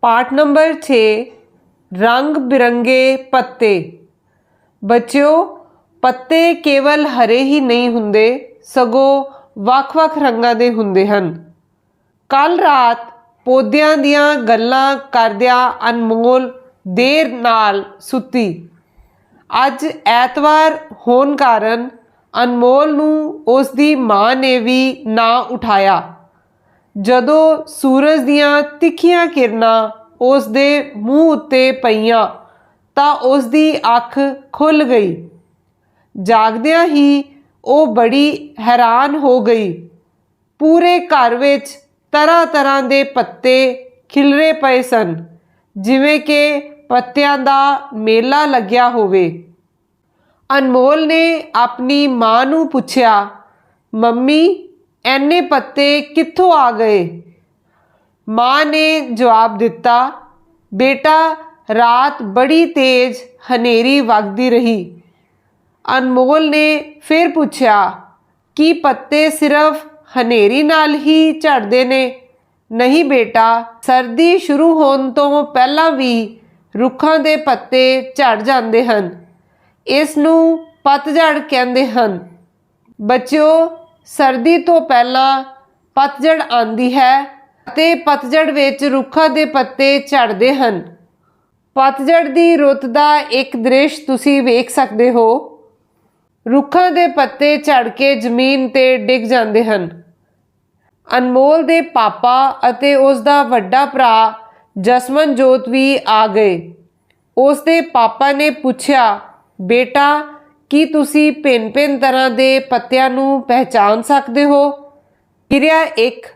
ਪਾਠ ਨੰਬਰ 6 ਰੰਗ ਬਿਰੰਗੇ ਪੱਤੇ। ਬੱਚਿਓ, ਪੱਤੇ ਕੇਵਲ ਹਰੇ ਹੀ ਨਹੀਂ ਹੁੰਦੇ, ਸਗੋਂ ਵੱਖ-ਵੱਖ ਰੰਗਾਂ ਦੇ ਹੁੰਦੇ ਹਨ। ਕੱਲ ਰਾਤ ਪੌਦਿਆਂ ਦੀਆਂ ਗੱਲਾਂ ਕਰਦਿਆਂ ਅਨਮੋਲ ਦੇਰ ਨਾਲ ਸੁੱਤੀ। ਅੱਜ ਐਤਵਾਰ ਹੋਣ ਕਾਰਨ ਅਨਮੋਲ ਨੂੰ ਉਸ ਦੀ ਮਾਂ ਨੇ ਵੀ ਨਾ ਉਠਾਇਆ। ਜਦੋਂ ਸੂਰਜ ਦੀਆਂ ਤਿੱਖੀਆਂ ਕਿਰਨਾਂ ਉਸ ਦੇ ਮੂੰਹ ਉੱਤੇ ਪਈਆਂ, ਤਾਂ ਉਸ ਦੀ ਅੱਖ ਖੁੱਲ ਗਈ। ਜਾਗਦਿਆਂ ਹੀ ਉਹ ਬੜੀ ਹੈਰਾਨ ਹੋ ਗਈ। ਪੂਰੇ ਘਰ ਵਿੱਚ ਤਰ੍ਹਾਂ ਤਰ੍ਹਾਂ ਦੇ ਪੱਤੇ ਖਿਲਰੇ ਪਏ ਸਨ, ਜਿਵੇਂ ਕਿ ਪੱਤਿਆਂ ਦਾ ਮੇਲਾ ਲੱਗਿਆ ਹੋਵੇ। ਅਨਮੋਲ ਨੇ ਆਪਣੀ ਮਾਂ ਨੂੰ ਪੁੱਛਿਆ, ਮੰਮੀ ਐਨੇ ਪੱਤੇ ਕਿੱਥੋਂ ਆ ਗਏ? ਮਾਂ ਨੇ ਜਵਾਬ ਦਿੱਤਾ, ਬੇਟਾ, ਰਾਤ ਬੜੀ ਤੇਜ਼ ਹਨੇਰੀ ਵਗਦੀ ਰਹੀ। ਅਨਮੋਲ ਨੇ ਫਿਰ ਪੁੱਛਿਆ, ਕੀ ਪੱਤੇ ਸਿਰਫ ਹਨੇਰੀ ਨਾਲ ਹੀ ਝੜਦੇ ਨੇ? ਨਹੀਂ ਬੇਟਾ, ਸਰਦੀ ਸ਼ੁਰੂ ਹੋਣ ਤੋਂ ਪਹਿਲਾਂ ਵੀ ਰੁੱਖਾਂ ਦੇ ਪੱਤੇ ਝੜ ਜਾਂਦੇ ਹਨ। ਇਸ ਨੂੰ ਪਤਝੜ ਕਹਿੰਦੇ ਹਨ। ਬੱਚਿਓ ਸਰਦੀ ਤੋਂ ਪਹਿਲਾਂ ਪਤਝੜ ਆਂਦੀ ਹੈ ਅਤੇ ਪਤਝੜ ਵਿੱਚ ਰੁੱਖਾਂ ਦੇ ਪੱਤੇ ਝੜਦੇ ਹਨ। ਪਤਝੜ ਦੀ ਰੁੱਤ ਦਾ ਇੱਕ ਦ੍ਰਿਸ਼ ਤੁਸੀਂ ਵੇਖ ਸਕਦੇ ਹੋ। ਰੁੱਖਾਂ ਦੇ ਪੱਤੇ ਝੜ ਕੇ ਜ਼ਮੀਨ ਤੇ ਡਿੱਗ ਜਾਂਦੇ ਹਨ। ਅਨਮੋਲ ਦੇ ਪਾਪਾ ਅਤੇ ਉਸ ਦਾ ਵੱਡਾ ਭਰਾ ਜਸਮਨਜੋਤ ਵੀ ਆ ਗਏ। ਉਸ ਦੇ ਪਾਪਾ ਨੇ ਪੁੱਛਿਆ, ਬੇਟਾ ਕੀ ਤੁਸੀਂ ਭਿੰਨ-ਭਿੰਨ ਤਰ੍ਹਾਂ ਦੇ ਪੱਤਿਆਂ ਨੂੰ ਪਹਿਚਾਨ ਸਕਦੇ ਹੋ? ਕਿਰਿਆ 1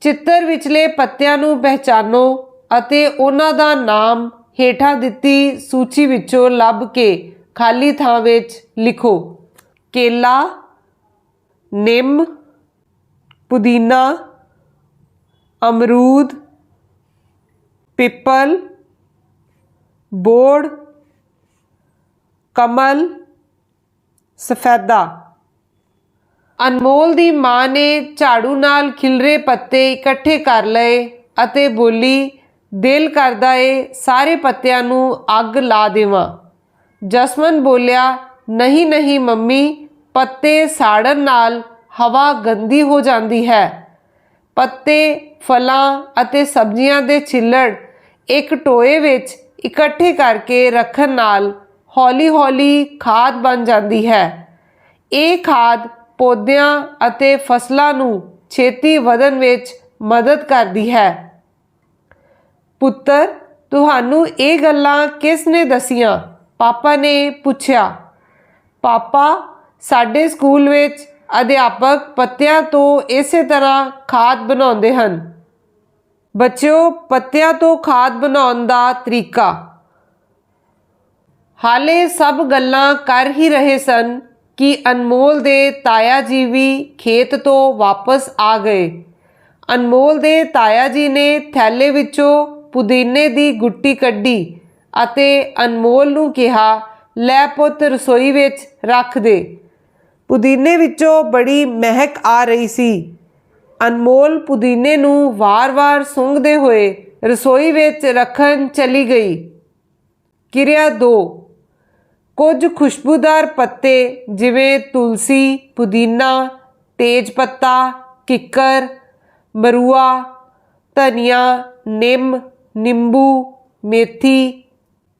ਚਿੱਤਰ ਵਿਚਲੇ ਪੱਤਿਆਂ ਨੂੰ ਪਹਿਚਾਨੋ ਅਤੇ ਉਹਨਾਂ ਦਾ ਨਾਮ ਹੇਠਾਂ ਦਿੱਤੀ ਸੂਚੀ ਵਿੱਚੋਂ ਲੱਭ ਕੇ ਖਾਲੀ ਥਾਂ ਵਿੱਚ ਲਿਖੋ। ਕੇਲਾ, ਨਿੰਮ, ਪੁਦੀਨਾ, ਅਮਰੂਦ, ਪਿੱਪਲ, ਬੋੜ, ਕਮਲ ਸਫੈਦਾ। ਅਨਮੋਲ ਦੀ ਮਾਂ ਨੇ ਝਾੜੂ ਨਾਲ ਖਿਲਰੇ ਪੱਤੇ ਇਕੱਠੇ ਕਰ ਲਏ ਅਤੇ ਬੋਲੀ, ਦਿਲ ਕਰਦਾ ਏ ਸਾਰੇ ਪੱਤਿਆਂ ਨੂੰ ਅੱਗ ਲਾ ਦੇਵਾਂ। ਜਸਮਨ ਬੋਲਿਆ, ਨਹੀਂ ਨਹੀਂ ਮੰਮੀ, ਪੱਤੇ ਸਾੜਨ ਨਾਲ ਹਵਾ ਗੰਦੀ ਹੋ ਜਾਂਦੀ ਹੈ। ਪੱਤੇ, ਫਲਾਂ ਅਤੇ ਸਬਜ਼ੀਆਂ ਦੇ ਛਿੱਲੜ ਇੱਕ ਟੋਏ ਵਿੱਚ ਇਕੱਠੇ ਕਰਕੇ ਰੱਖਣ ਨਾਲ ਹੌਲੀ-ਹੌਲੀ ਖਾਦ ਬਣ ਜਾਂਦੀ ਹੈ। ਇਹ ਖਾਦ ਪੌਦਿਆਂ ਅਤੇ ਫਸਲਾਂ ਨੂੰ ਛੇਤੀ ਵਧਣ ਵਿੱਚ ਮਦਦ ਕਰਦੀ ਹੈ। ਪੁੱਤਰ, ਤੁਹਾਨੂੰ ਇਹ ਗੱਲਾਂ ਕਿਸ ਨੇ ਦਸੀਆਂ? ਪਾਪਾ ਨੇ ਪੁੱਛਿਆ। ਪਾਪਾ, ਸਾਡੇ ਸਕੂਲ ਵਿੱਚ ਅਧਿਆਪਕ ਪੱਤਿਆਂ ਤੋਂ ਇਸੇ ਤਰ੍ਹਾਂ ਖਾਦ ਬਣਾਉਂਦੇ ਹਨ। ਬੱਚਿਓ, ਪੱਤਿਆਂ ਤੋਂ ਖਾਦ ਬਣਾਉਣ ਦਾ ਤਰੀਕਾ। ਹਾਲੇ ਸਭ ਗੱਲਾਂ ਕਰ ਹੀ ਰਹੇ ਸਨ ਕਿ ਅਨਮੋਲ ਦੇ ਤਾਇਆ ਜੀ ਵੀ ਖੇਤ ਤੋਂ ਵਾਪਸ ਆ ਗਏ। ਅਨਮੋਲ ਦੇ ਤਾਇਆ ਜੀ ਨੇ ਥੈਲੇ ਵਿੱਚੋਂ ਪੁਦੀਨੇ ਦੀ ਗੁੱਟੀ ਕੱਢੀ ਅਤੇ ਅਨਮੋਲ ਨੂੰ ਕਿਹਾ, ਲੈ ਪੁੱਤ, ਰਸੋਈ ਵਿੱਚ ਰੱਖ ਦੇ। ਪੁਦੀਨੇ ਵਿੱਚੋਂ ਬੜੀ ਮਹਿਕ ਆ ਰਹੀ ਸੀ ਅਨਮੋਲ ਪੁਦੀਨੇ ਨੂੰ ਵਾਰ-ਵਾਰ ਸੁੰਘਦੇ ਹੋਏ ਰਸੋਈ ਵਿੱਚ ਰੱਖਣ ਚਲੀ ਗਈ। ਕਿਰਿਆ 2 ਕੁਝ ਖੁਸ਼ਬੂਦਾਰ ਪੱਤੇ ਜਿਵੇਂ ਤੁਲਸੀ, ਪੁਦੀਨਾ, ਤੇਜ ਪੱਤਾ, ਕਿੱਕਰ, ਮਰੂਆ, ਧਨੀਆ, ਨਿੰਮ, ਨਿੰਬੂ, ਮੇਥੀ।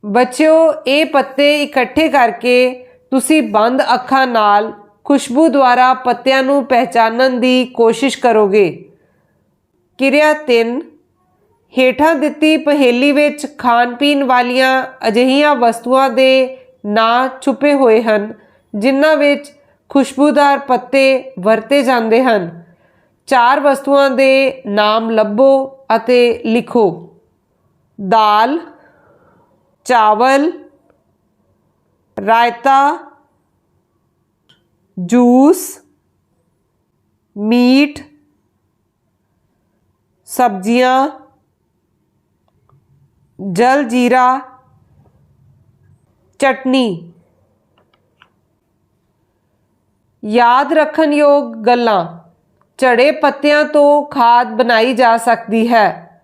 ਬੱਚਿਓ, ਇਹ ਪੱਤੇ ਇਕੱਠੇ ਕਰਕੇ ਤੁਸੀਂ ਬੰਦ ਅੱਖਾਂ ਨਾਲ ਖੁਸ਼ਬੂ ਦੁਆਰਾ ਪੱਤਿਆਂ ਨੂੰ ਪਹਿਚਾਨਣ ਦੀ ਕੋਸ਼ਿਸ਼ ਕਰੋਗੇ। ਕਿਰਿਆ 3 ਹੇਠਾਂ ਦਿੱਤੀ ਪਹੇਲੀ ਵਿੱਚ ਖਾਣ ਪੀਣ ਵਾਲੀਆਂ ਅਜਿਹੀਆਂ ਵਸਤੂਆਂ ਦੇ ਨਾਂ ਛੁਪੇ ਹੋਏ ਹਨ, ਜਿਨ੍ਹਾਂ ਵਿੱਚ ਖੁਸ਼ਬੂਦਾਰ ਪੱਤੇ ਵਰਤੇ ਜਾਂਦੇ ਹਨ। ਚਾਰ ਵਸਤੂਆਂ ਦੇ ਨਾਮ ਲੱਭੋ ਅਤੇ ਲਿਖੋ। ਦਾਲ, ਚਾਵਲ, ਰਾਇਤਾ, ਜੂਸ, ਮੀਟ, ਸਬਜ਼ੀਆਂ, ਜਲ ਜੀਰਾ ਚਟਨੀ। ਯਾਦ ਰੱਖਣ ਯੋਗ ਗੱਲਾਂ। ਝੜੇ ਪੱਤਿਆਂ ਤੋਂ ਖਾਦ ਬਣਾਈ ਜਾ ਸਕਦੀ ਹੈ।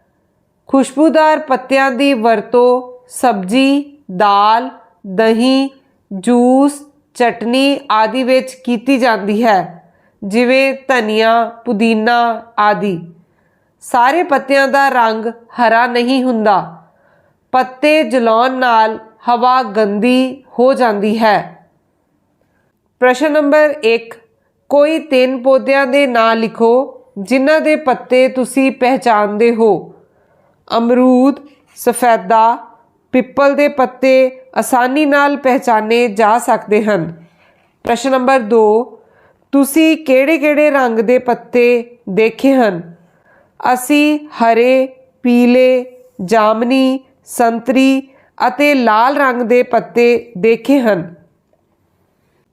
ਖੁਸ਼ਬੂਦਾਰ ਪੱਤਿਆਂ ਦੀ ਵਰਤੋਂ ਸਬਜ਼ੀ, ਦਾਲ, ਦਹੀਂ, ਜੂਸ, ਚਟਨੀ ਆਦਿ ਵਿੱਚ ਕੀਤੀ ਜਾਂਦੀ ਹੈ, ਜਿਵੇਂ ਧਨੀਆ, ਪੁਦੀਨਾ ਆਦਿ। ਸਾਰੇ ਪੱਤਿਆਂ ਦਾ ਰੰਗ ਹਰਾ ਨਹੀਂ ਹੁੰਦਾ। ਪੱਤੇ ਜਲਾਉਣ ਨਾਲ ਹਵਾ ਗੰਦੀ ਹੋ ਜਾਂਦੀ ਹੈ। ਪ੍ਰਸ਼ਨ ਨੰਬਰ 1 ਕੋਈ ਤਿੰਨ ਪੌਦਿਆਂ ਦੇ ਨਾਂ ਲਿਖੋ ਜਿਨ੍ਹਾਂ ਦੇ ਪੱਤੇ ਤੁਸੀਂ ਪਹਿਚਾਣਦੇ ਹੋ। ਅਮਰੂਦ, ਸਫੈਦਾ, ਪਿੱਪਲ ਦੇ ਪੱਤੇ ਆਸਾਨੀ ਨਾਲ ਪਹਿਚਾਨੇ ਜਾ ਸਕਦੇ ਹਨ। ਪ੍ਰਸ਼ਨ ਨੰਬਰ 2 ਤੁਸੀਂ ਕਿਹੜੇ-ਕਿਹੜੇ ਰੰਗ ਦੇ ਪੱਤੇ ਦੇਖੇ ਹਨ? ਅਸੀਂ ਹਰੇ, ਪੀਲੇ, ਜਾਮਨੀ, ਸੰਤਰੀ ਅਤੇ ਲਾਲ ਰੰਗ ਦੇ ਪੱਤੇ ਦੇਖੇ ਹਨ।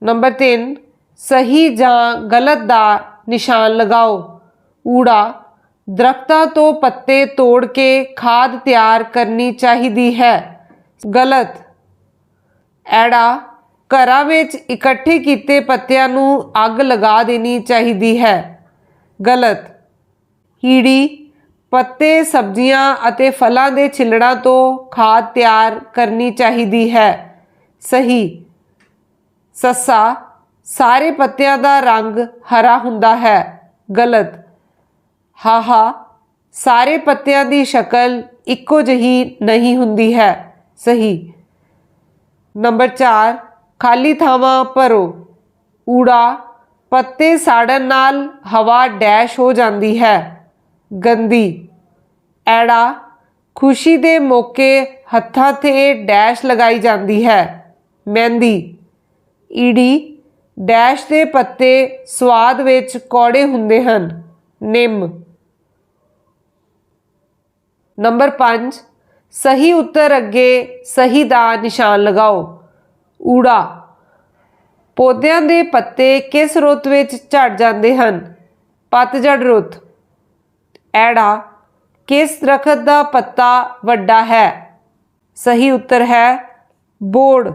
ਨੰਬਰ 3 ਸਹੀ ਜਾਂ ਗਲਤ ਦਾ ਨਿਸ਼ਾਨ ਲਗਾਓ। ਊੜਾ, ਦਰਖਤਾਂ ਤੋਂ ਪੱਤੇ ਤੋੜ ਕੇ ਖਾਦ ਤਿਆਰ ਕਰਨੀ ਚਾਹੀਦੀ ਹੈ। ਗਲਤ, ਐੜਾ, ਘਰਾਂ ਵਿੱਚ ਇਕੱਠੇ ਕੀਤੇ ਪੱਤਿਆਂ ਨੂੰ ਅੱਗ ਲਗਾ ਦੇਣੀ ਚਾਹੀਦੀ ਹੈ। ਗਲਤ ਹੀੜੀ ਪੱਤੇ, ਸਬਜ਼ੀਆਂ ਅਤੇ ਫਲਾਂ ਦੇ ਛਿੱਲੜਾਂ ਤੋਂ ਖਾਦ ਤਿਆਰ ਕਰਨੀ ਚਾਹੀਦੀ ਹੈ। ਸਹੀ। ਸੱਸਾ, ਸਾਰੇ ਪੱਤਿਆਂ ਦਾ ਰੰਗ ਹਰਾ ਹੁੰਦਾ ਹੈ। ਗਲਤ। ਹਾਹਾ, ਸਾਰੇ ਪੱਤਿਆਂ ਦੀ ਸ਼ਕਲ ਇੱਕੋ ਜਿਹੀ ਨਹੀਂ ਹੁੰਦੀ ਹੈ। ਸਹੀ। ਨੰਬਰ 4 ਖਾਲੀ ਥਾਵਾਂ ਭਰੋ। ਊੜਾ, ਪੱਤੇ ਸਾੜਨ ਨਾਲ ਹਵਾ ਡੈਸ਼ ਹੋ ਜਾਂਦੀ ਹੈ। ਗੰਦੀ। ਐੜਾ, ਖੁਸ਼ੀ ਦੇ ਮੌਕੇ ਹੱਥਾਂ ਤੇ ਡੈਸ਼ ਲਗਾਈ ਜਾਂਦੀ ਹੈ। ਮਹਿੰਦੀ। ਈੜੀ, ਡੈਸ਼ ਦੇ ਪੱਤੇ ਸਵਾਦ ਵਿੱਚ ਕੌੜੇ ਹੁੰਦੇ ਹਨ। ਨਿੰਮ। ਨੰਬਰ 5 ਸਹੀ ਉੱਤਰ ਅੱਗੇ ਸਹੀ ਦਾ ਨਿਸ਼ਾਨ ਲਗਾਓ। ਊੜਾ। ਪੌਦਿਆਂ ਦੇ ਪੱਤੇ ਕਿਸ ਰੁੱਤ ਵਿੱਚ ਝੜ ਜਾਂਦੇ ਹਨ? ਪਤਝੜ ਰੁੱਤ। ਐੜਾ ਕਿਸ ਦਰਖਤ ਦਾ ਪੱਤਾ ਵੱਡਾ ਹੈ? ਸਹੀ ਉੱਤਰ ਹੈ ਬੋੜ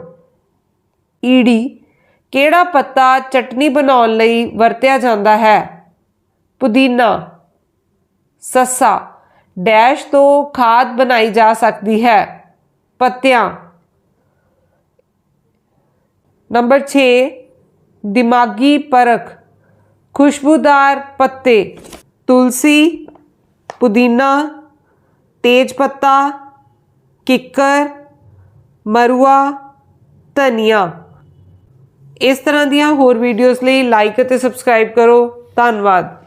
ਈੜੀ ਕਿਹੜਾ ਪੱਤਾ ਚਟਨੀ ਬਣਾਉਣ ਲਈ ਵਰਤਿਆ ਜਾਂਦਾ ਹੈ? ਪੁਦੀਨਾ। ਸੱਸਾ। ਡੈਸ਼ ਤੋਂ ਖਾਦ ਬਣਾਈ ਜਾ ਸਕਦੀ ਹੈ। ਪੱਤਿਆਂ। ਨੰਬਰ 6 ਦਿਮਾਗੀ ਪਰਖ। ਖੁਸ਼ਬੂਦਾਰ ਪੱਤੇ। ਤੁਲਸੀ ਪੁਦੀਨਾ, ਤੇਜ ਪੱਤਾ, ਕਿੱਕਰ, ਮਰੂਆ, ਧਨੀਆ। ਇਸ ਤਰ੍ਹਾਂ ਦੀਆਂ ਹੋਰ ਵੀਡੀਓਜ਼ ਲਈ ਲਾਈਕ ਅਤੇ ਸਬਸਕ੍ਰਾਈਬ ਕਰੋ। ਧੰਨਵਾਦ।